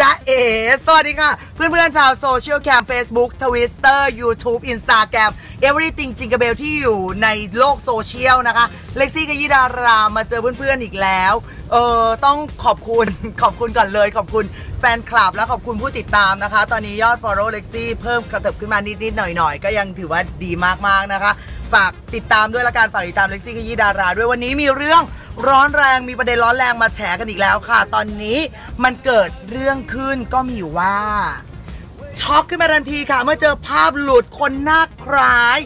จ๊ะเอ๋สวัสดีค่ะ เพื่อนๆชาวโซเชียลแคม Facebook Twitter YouTube Instagram Everything จิงก e เบลที่อยู่ในโลกโซเชียลนะคะ เล็กซี่กับยี่ดารามาเจอเพื่อนๆอีกแล้ว เออต้องขอบคุณ ขอบคุณก่อนเลย ขอบคุณแฟนคลับและขอบคุณผู้ติดตามนะคะ ตอนนี้ยอด follow เล็กซี่เพิ่มกระเถิบขึ้นมานิดๆหน่อยๆ ก็ยังถือว่าดีมากๆนะคะ ฝากติดตามด้วยละกันฝากติดตามเล็กซี่ขยี้ดารา ด้วยวันนี้มีเรื่อง ร้อนแรงมีประเด็นร้อนแรงมาแฉกันอีกแล้วค่ะ ตอนนี้มันเกิดเรื่องขึ้นก็มีอยู่ว่า ช็อกขึ้นมาทันทีค่ะ เมื่อเจอภาพหลุดคนหน้าคล้าย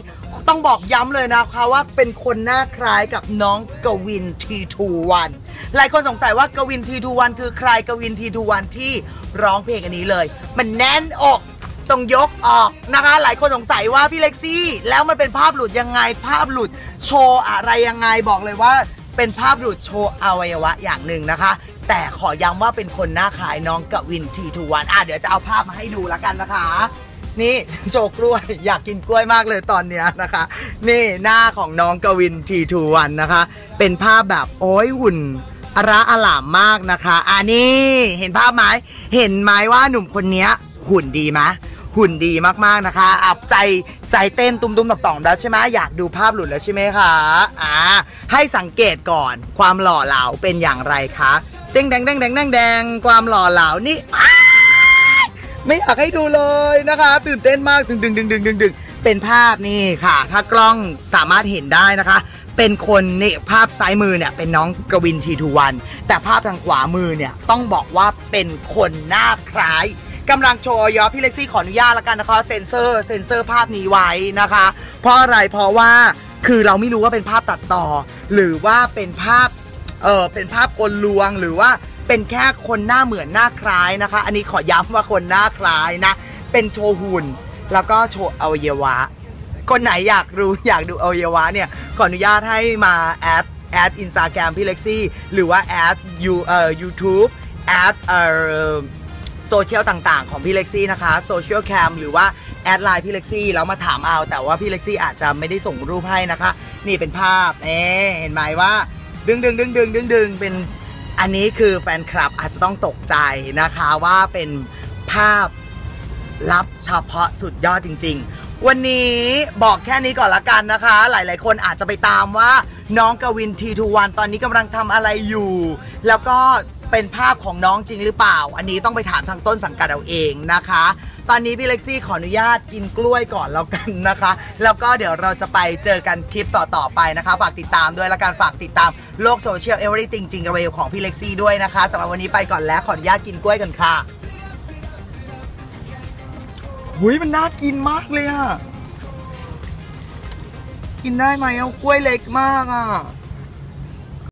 ต้องบอกย้ำเลยนะคะว่าเป็นคนหน้าคล้ายกับน้องกวิน T21 หลายคนสงสัยว่ากวิน T21 คือใครกวิน T21 ที่ร้องเพลงอันนี้เลย มันแน่นอกต้องยกออกนะคะ หลายคนสงสัยว่าพี่เล็กซี่ แล้วมันเป็นภาพหลุดยังไงภาพหลุดโชว์อะไรยังไงบอกเลยว่า เป็นภาพหลุดโชว์อวัยวะอย่างหนึ่งนะคะ แต่ขอย้ำว่าเป็นคนหน้าคล้ายน้องกวินทีทูวันอะเดี๋ยวจะเอาภาพมาให้ดูแล้วกันนะคะ นี่โชว์กล้วยอยากกินกล้วยมากเลยตอนเนี้ยนะคะ นี่หน้าของน้องกวินทีทูวันนะคะ เป็นภาพแบบโอ้ยหุ่นอระอลามมากนะคะอ่านี่เห็นภาพไหมเห็นไหมว่าหนุ่มคนนี้หุ่นดีไหมหุ่นดีมากๆนะคะอับใจใจเต้นตุ้มๆต่อมๆแล้วใช่ไหมอยากดูภาพหลุดแล้วใช่ไหมคะอ่า ให้สังเกตก่อนความหล่อเหลาเป็นอย่างไรคะเด้งแดงแดงแดงแดงแดงความหล่อเหลานี่ไม่อยากให้ดูเลยนะคะ ตื่นเต้นมากดึงดึงดึงดึงดึงดึงเป็นภาพนี่ค่ะ ถ้ากล้องสามารถเห็นได้นะคะ เป็นคนนี่ภาพซ้ายมือเนี่ยเป็นน้องกวินทีทูวัน แต่ภาพทางขวามือเนี่ยต้องบอกว่าเป็นคนหน้าคล้ายกำลังโชว์ยอพี่เล็กซี่ขออนุญาตแล้วกันนะคะเซ็นเซอร์เซ็นเซอร์ภาพนี้ไว้นะคะ เพราะอะไรเพราะว่า คือเราไม่รู้ว่าเป็นภาพตัดต่อ หรือว่าเป็นภาพเออเป็นภาพกลลวงหรือว่าเป็นแค่คนหน้าเหมือนหน้าคล้ายนะคะ อันนี้ขอย้ำว่าคนหน้าคล้ายนะ เป็นโชว์หุ่น แล้วก็โชว์อวัยวะ คนไหนอยากรู้อยากดูอวัยวะเนี่ย ขออนุญาตให้มาแอดแอดอินสตาแกรมพี่เล็กซี่ หรือว่าแอดยูเอ่อยูทูบแอดเอ่อ โซเชียลต่างๆ ของพี่เล็กซี่นะคะโซเชียลแคมหรือว่าแอดไลน์พี่เล็กซี่แล้วมาถามเอาแต่ว่าพี่เล็กซี่อาจจะไม่ได้ส่งรูปให้นะคะ นี่เป็นภาพเอ๊เห็นไหมว่า ดึงดึงดึงดึงดึงดึงเป็นอันนี้คือแฟนคลับอาจจะต้องตกใจนะคะว่าเป็นภาพลับเฉพาะสุดยอดจริง ๆ วันนี้บอกแค่นี้ก่อนละกันนะคะ หลายๆ คนอาจจะไปตามว่าน้องกวินทีทูวันตอนนี้กำลังทำอะไรอยู่ แล้วก็เป็นภาพของน้องจริงหรือเปล่า อันนี้ต้องไปถามทางต้นสังกัดเอาเองนะคะ ตอนนี้พี่เล็กซี่ขออนุญาตกินกล้วยก่อนแล้วกันนะคะ แล้วก็เดี๋ยวเราจะไปเจอกันคลิปต่อๆไปนะคะ ฝากติดตามด้วยละกันฝากติดตามโลกโซเชียลเอเวอร์ติงจริงกับเวลของพี่เล็กซี่ด้วยนะคะสำหรับวันนี้ไปก่อนแล้วขออนุญาตกินกล้วยกันค่ะ หุยมันน่ากินมากเลยอะกินได้ไหมเอากล้วยเล็กมากอะ